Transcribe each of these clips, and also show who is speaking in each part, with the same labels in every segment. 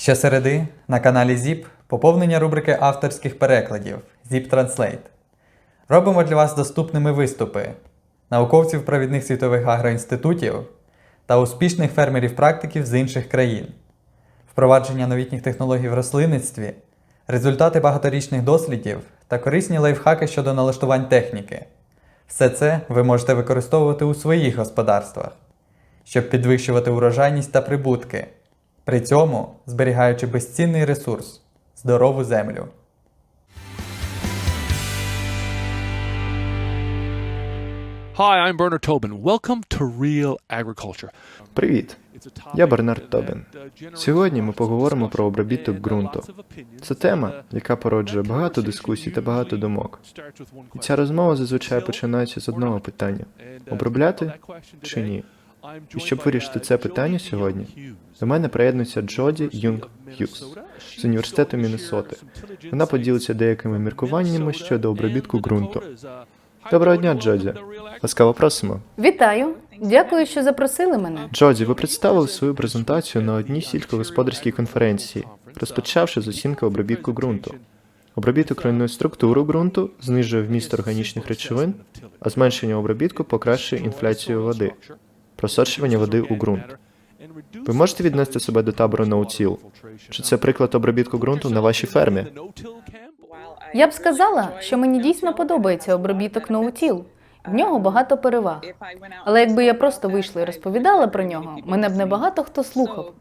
Speaker 1: Щосереди на каналі ZIP поповнення рубрики авторських перекладів ZIP Translate. Робимо для вас доступними виступи науковців провідних світових агроінститутів та успішних фермерів-практиків з інших країн, впровадження новітніх технологій в рослинництві, результати багаторічних дослідів та корисні лайфхаки щодо налаштувань техніки. Все це ви можете використовувати у своїх господарствах, щоб підвищувати урожайність та прибутки, при цьому зберігаючи безцінний ресурс здорову землю.
Speaker 2: Hi, I'm Bernard Tobin. Welcome to Real Agriculture.
Speaker 3: Привіт! Я Бернард Тобін. Сьогодні ми поговоримо про обробіток ґрунту. Це тема, яка породжує багато дискусій та багато думок. І ця розмова зазвичай починається з одного питання: обробляти чи ні? І щоб вирішити це питання сьогодні, до мене приєднується Джоді Юнг Х'юз з університету Міннесоти. Вона поділиться деякими міркуваннями щодо обробітку ґрунту. Доброго дня, Джоді. Ласкаво просимо.
Speaker 4: Вітаю! Дякую, що запросили мене.
Speaker 3: Джоді, ви представили свою презентацію на одній сільськогосподарській конференції, розпочавши з оцінки обробітку ґрунту. Обробіток руйнує структуру ґрунту, знижує вміст органічних речовин, а зменшення обробітку покращує інфляцію води, просочування води у ґрунт. Ви можете віднести себе до табору No-Till? Чи це приклад обробітку ґрунту на вашій фермі?
Speaker 4: Я б сказала, що мені дійсно подобається обробіток ноутіл. В нього багато переваг. Але якби я просто вийшла і розповідала про нього, мене б не багато хто слухав.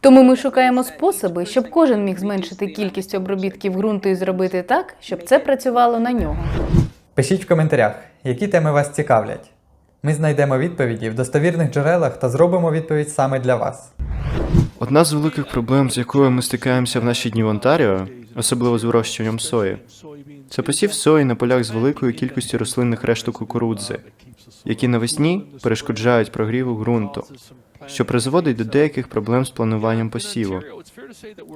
Speaker 4: Тому ми шукаємо способи, щоб кожен міг зменшити кількість обробітків ґрунту і зробити так, щоб це працювало на нього.
Speaker 1: Пишіть в коментарях, які теми вас цікавлять. Ми знайдемо відповіді в достовірних джерелах та зробимо відповідь саме для вас.
Speaker 3: Одна з великих проблем, з якою ми стикаємося в наші дні в Онтаріо, особливо з вирощуванням сої, це посів сої на полях з великою кількістю рослинних решток кукурудзи, які навесні перешкоджають прогріву ґрунту, що призводить до деяких проблем з плануванням посіву.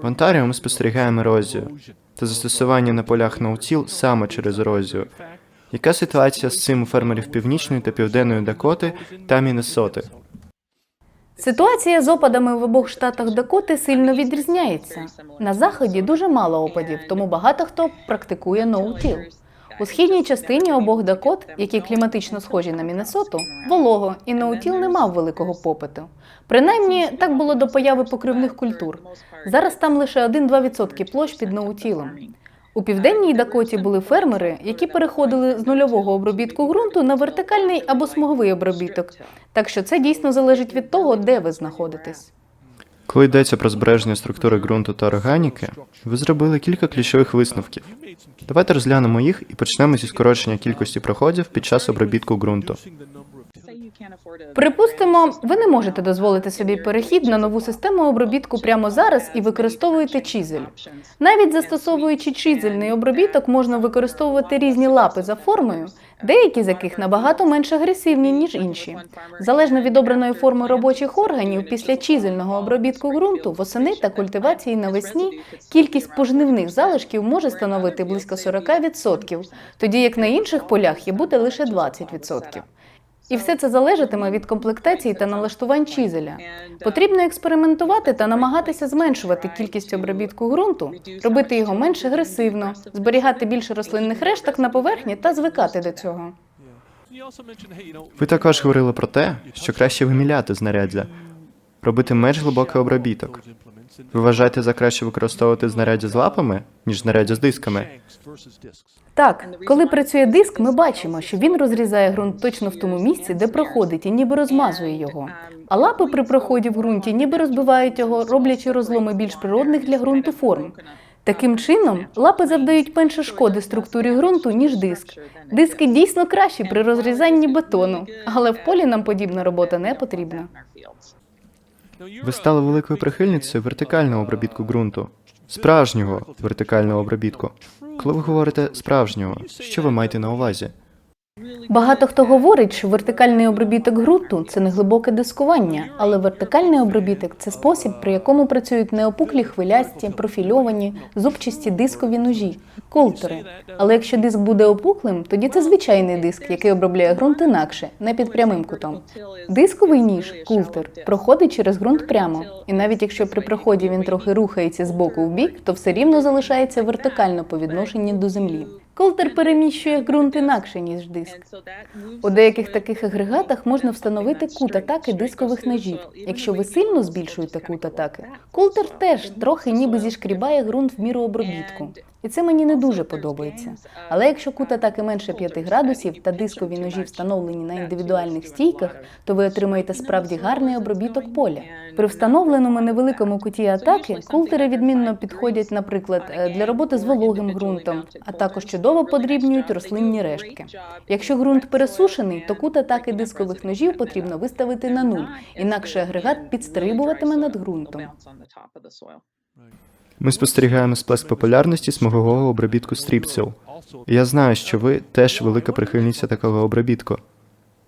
Speaker 3: В Онтаріо ми спостерігаємо ерозію та застосування на полях наутіл саме через ерозію. Яка ситуація з цим у фермерів Північної та Південної Дакоти та Міннесоти?
Speaker 4: Ситуація з опадами в обох штатах Дакоти сильно відрізняється. На заході дуже мало опадів, тому багато хто практикує ноутіл. У східній частині обох Дакот, які кліматично схожі на Міннесоту, волого і ноутіл не мав великого попиту. Принаймні так було до появи покривних культур. Зараз там лише 1-2% площ під ноутілом. У південній Дакоті були фермери, які переходили з нульового обробітку ґрунту на вертикальний або смуговий обробіток. Так що це дійсно залежить від того, де ви знаходитесь.
Speaker 3: Коли йдеться про збереження структури ґрунту та органіки, ви зробили кілька ключових висновків. Давайте розглянемо їх і почнемо зі скорочення кількості проходів під час обробітку ґрунту.
Speaker 4: Припустимо, ви не можете дозволити собі перехід на нову систему обробітку прямо зараз і використовуєте чизель. Навіть застосовуючи чизельний обробіток, можна використовувати різні лапи за формою, деякі з яких набагато менш агресивні, ніж інші. Залежно від обраної форми робочих органів, після чизельного обробітку ґрунту, восени та культивації навесні кількість пожнивних залишків може становити близько 40%, тоді як на інших полях і буде лише 20%. І все це залежатиме від комплектації та налаштувань чізеля. Потрібно експериментувати та намагатися зменшувати кількість обробітку ґрунту, робити його менш агресивно, зберігати більше рослинних решток на поверхні та звикати до цього.
Speaker 3: Ви також говорили про те, що краще виміляти знаряддя, робити менш глибокий обробіток. Ви вважаєте за краще використовувати знаряддя з лапами, ніж знаряддя з дисками?
Speaker 4: Так, коли працює диск, ми бачимо, що він розрізає ґрунт точно в тому місці, де проходить, і ніби розмазує його. А лапи при проході в ґрунті ніби розбивають його, роблячи розломи більш природних для ґрунту форм. Таким чином, лапи завдають менше шкоди структурі ґрунту, ніж диск. Диски дійсно кращі при розрізанні бетону, але в полі нам подібна робота не потрібна.
Speaker 3: Ви стали великою прихильницею вертикального обробітку ґрунту, справжнього вертикального обробітку. Коли ви говорите справжнього, що ви маєте на увазі?
Speaker 4: Багато хто говорить, що вертикальний обробіток ґрунту це не глибоке дискування, але вертикальний обробіток це спосіб, при якому працюють неопуклі хвилясті, профільовані, зубчасті дискові ножі, колтери. Але якщо диск буде опуклим, тоді це звичайний диск, який обробляє ґрунт інакше, не під прямим кутом. Дисковий ніж, култер, проходить через ґрунт прямо, і навіть якщо при проході він трохи рухається з боку в бік, то все рівно залишається вертикально по відношенню до землі. Колтер переміщує ґрунт інакше, ніж диск. У деяких таких агрегатах можна встановити кут атаки дискових ножів. Якщо ви сильно збільшуєте кут атаки, колтер теж трохи ніби зішкрібає ґрунт в міру обробітку. І це мені не дуже подобається. Але якщо кут атаки менше 5 градусів та дискові ножі встановлені на індивідуальних стійках, то ви отримаєте справді гарний обробіток поля. При встановленому невеликому куті атаки култери відмінно підходять, наприклад, е, для роботи з вологим ґрунтом, а також чудово подрібнюють рослинні рештки. Якщо ґрунт пересушений, то кут атаки дискових ножів потрібно виставити на нуль, інакше агрегат підстрибуватиме над ґрунтом.
Speaker 3: Ми спостерігаємо сплеск популярності смугового обробітку стріпців. Я знаю, що ви теж велика прихильниця такого обробітку.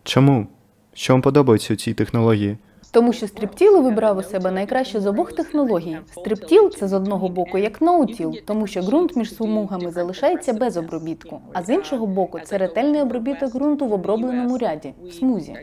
Speaker 3: Чому? Що вам подобається у цій технології?
Speaker 4: Тому що стріптіл вибрав у себе найкраще з обох технологій. Стріптіл це з одного боку як ноутіл, тому що ґрунт між смугами залишається без обробітку, а з іншого боку це ретельний обробіток ґрунту в обробленому ряді в смузі.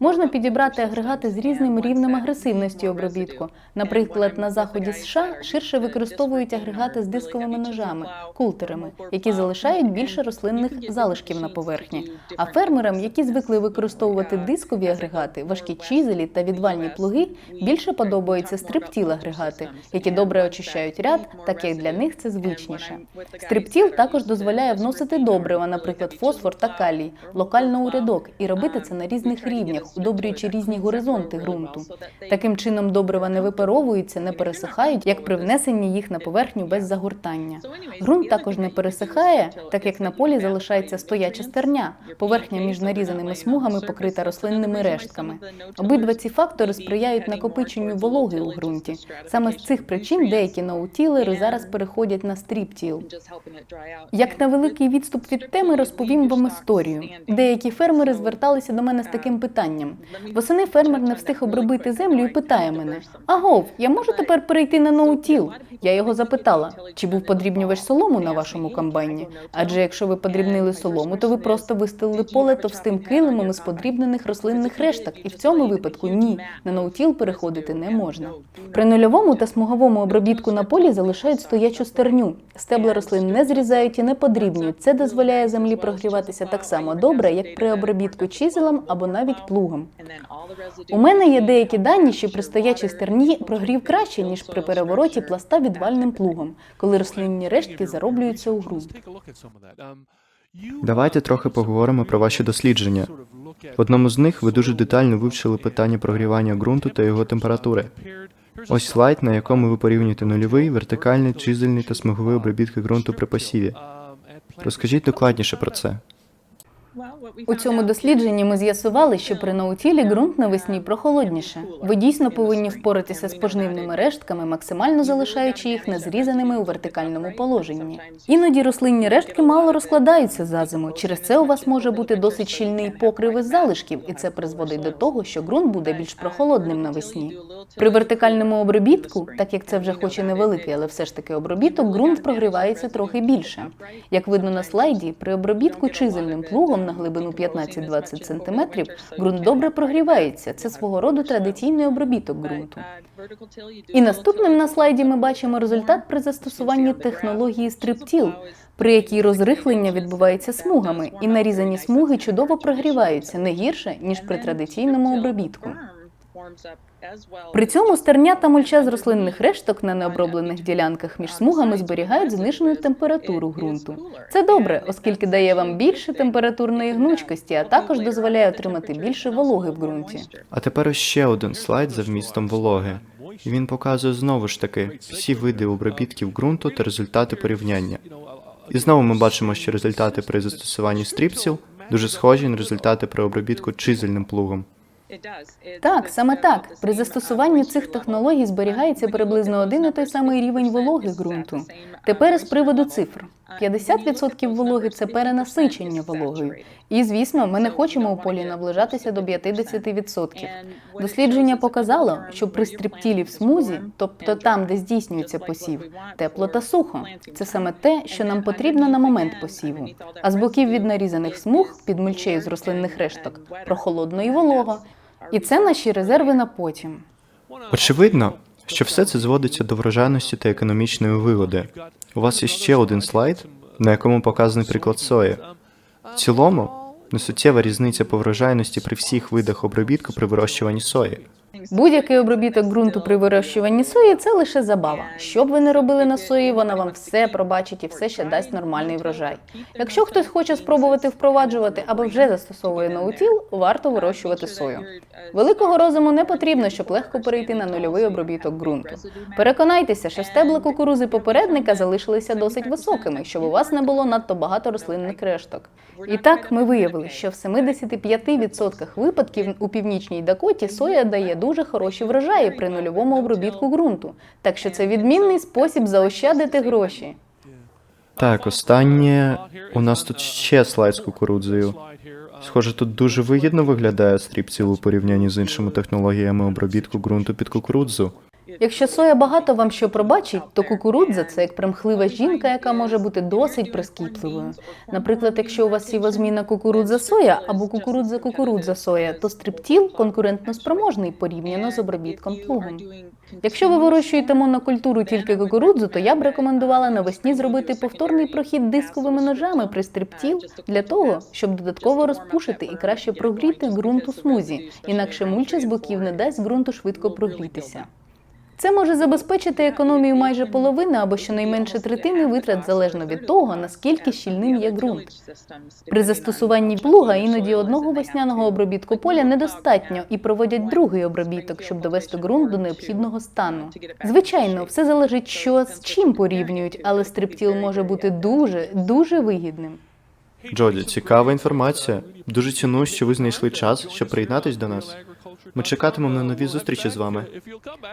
Speaker 4: Можна підібрати агрегати з різним рівнем агресивності обробітку. Наприклад, на заході США ширше використовують агрегати з дисковими ножами, култерами, які залишають більше рослинних залишків на поверхні. А фермерам, які звикли використовувати дискові агрегати, важкі чизелі та відвальні плуги, більше подобаються стриптіл агрегати, які добре очищають ряд, так як для них це звичніше. Стриптіл також дозволяє вносити добрива, наприклад, фосфор та калій, локально у рядок, і робити це на різних рівнях, удобрюючи різні горизонти ґрунту. Таким чином добрива не випаровуються, не пересихають, як при внесенні їх на поверхню без загортання. Ґрунт також не пересихає, так як на полі залишається стояча стерня, поверхня між нарізаними смугами покрита рослинними рештками. Обидва ці фактори сприяють накопиченню вологи у ґрунті. Саме з цих причин деякі ноутілери зараз переходять на стріптіл. Як на великий відступ від теми розповім вам історію. Деякі фермери зверталися до мене з таким питанням. Восени фермер не встиг обробити землю і питає мене: Агов, я можу тепер перейти на ноутіл? Я його запитала, чи був подрібнювач солому на вашому комбайні? Адже якщо ви подрібнили солому, то ви просто вистелили поле товстим килимом із подрібнених рослинних решток, і в цьому випадку ні, на ноутіл переходити не можна. При нульовому та смуговому обробітку на полі залишають стоячу стерню. Стебла рослин не зрізають і не подрібнюють. Це дозволяє землі прогріватися так само добре, як при обробітку чизелем або навіть плугом. У мене є деякі дані, що при стоячій стерні прогрів краще, ніж при перевороті пласта відвальним плугом, коли рослинні рештки зароблюються у ґрунт.
Speaker 3: Давайте трохи поговоримо про ваші дослідження. В одному з них ви дуже детально вивчили питання прогрівання ґрунту та його температури. Ось слайд, на якому ви порівнюєте нульовий, вертикальний, чизельний та смуговий обробітки ґрунту при посіві. Розкажіть докладніше про це.
Speaker 4: У цьому дослідженні ми з'ясували, що при наутілі ґрунт навесні прохолодніше. Ви дійсно повинні впоратися з пожнивними рештками, максимально залишаючи їх незрізаними у вертикальному положенні. Іноді рослинні рештки мало розкладаються за зиму. Через це у вас може бути досить щільний покрив із залишків, і це призводить до того, що ґрунт буде більш прохолодним навесні. При вертикальному обробітку, так як це вже хоч і невеликий, але все ж таки обробіток, ґрунт прогрівається трохи більше. Як видно на слайді, при обробітку чизельним плугом на глибину 15-20 см ґрунт добре прогрівається. Це свого роду традиційний обробіток ґрунту. І наступним на слайді ми бачимо результат при застосуванні технології стриптіл, при якій розрихлення відбувається смугами, і нарізані смуги чудово прогріваються не гірше ніж при традиційному обробітку. При цьому стерня та мульча з рослинних решток на необроблених ділянках між смугами зберігають знижену температуру ґрунту. Це добре, оскільки дає вам більше температурної гнучкості, а також дозволяє отримати більше вологи в ґрунті.
Speaker 3: А тепер ще один слайд за вмістом вологи. І він показує знову ж таки всі види обробітків ґрунту та результати порівняння. І знову ми бачимо, що результати при застосуванні стріпсів дуже схожі на результати при обробітку чизельним плугом.
Speaker 4: Так, саме так. При застосуванні цих технологій зберігається приблизно один і той самий рівень вологи ґрунту. Тепер з приводу цифр. 50% вологи це перенасичення вологою. І звісно, ми не хочемо у полі наближатися до 50%. Дослідження показало, що при стриптілі в смузі, тобто там, де здійснюється посів, тепло та сухо. Це саме те, що нам потрібно на момент посіву. А з боків від нарізаних смуг під мульчею з рослинних решток прохолодно і волого. І це наші резерви на потім.
Speaker 3: Очевидно, що все це зводиться до врожайності та економічної вигоди. У вас є ще один слайд, на якому показаний приклад сої. В цілому, несуттєва різниця по врожайності при всіх видах обробітку при вирощуванні сої.
Speaker 4: Будь-який обробіток ґрунту при вирощуванні сої це лише забава. Що б ви не робили на сої, вона вам все пробачить і все ще дасть нормальний врожай. Якщо хтось хоче спробувати впроваджувати або вже застосовує ноутіл, варто вирощувати сою. Великого розуму не потрібно, щоб легко перейти на нульовий обробіток ґрунту. Переконайтеся, що стебла кукурузи попередника залишилися досить високими, щоб у вас не було надто багато рослинних решток. І так ми виявили, що в 75% випадків у північній Дакоті соя дає дуже хороші врожаї при нульовому обробітку ґрунту. Так що це відмінний спосіб заощадити гроші.
Speaker 3: Так, останнє у нас тут ще слайд з кукурудзою. Схоже, тут дуже вигідно виглядає стріпціл у порівнянні з іншими технологіями обробітку ґрунту під кукурудзу.
Speaker 4: Якщо соя багато вам що пробачить, то кукурудза це як примхлива жінка, яка може бути досить прискіпливою. Наприклад, якщо у вас сівозміна кукурудза соя або кукурудза кукурудза соя, то стриптіл конкурентно спроможний порівняно з обробітком плугом. Якщо ви вирощуєте монокультуру тільки кукурудзу, то я б рекомендувала навесні зробити повторний прохід дисковими ножами при стриптіл для того, щоб додатково розпушити і краще прогріти ґрунт у смузі, інакше мульча з боків не дасть ґрунту швидко прогрітися. Це може забезпечити економію майже половини або щонайменше третини витрат залежно від того, наскільки щільним є ґрунт. При застосуванні плуга іноді одного весняного обробітку поля недостатньо і проводять другий обробіток, щоб довести ґрунт до необхідного стану. Звичайно, все залежить, що з чим порівнюють, але стриптіл може бути дуже дуже вигідним.
Speaker 3: Джоді, цікава інформація. Дуже ціную, що ви знайшли час, щоб приєднатись до нас. Ми чекатимемо на нові зустрічі з вами.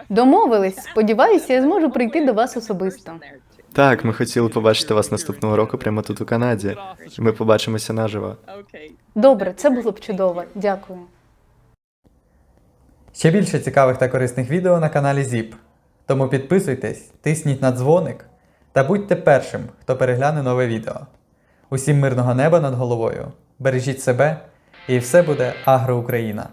Speaker 4: Домовились. Сподіваюся, я зможу прийти до вас особисто.
Speaker 3: Так, ми хотіли побачити вас наступного року прямо тут у Канаді. Ми побачимося наживо.
Speaker 4: Добре, це було б чудово. Дякую.
Speaker 1: Ще більше цікавих та корисних відео на каналі ZIP. Тому підписуйтесь, тисніть на дзвоник та будьте першим, хто перегляне нове відео. Усім мирного неба над головою. Бережіть себе, і все буде Агроукраїна.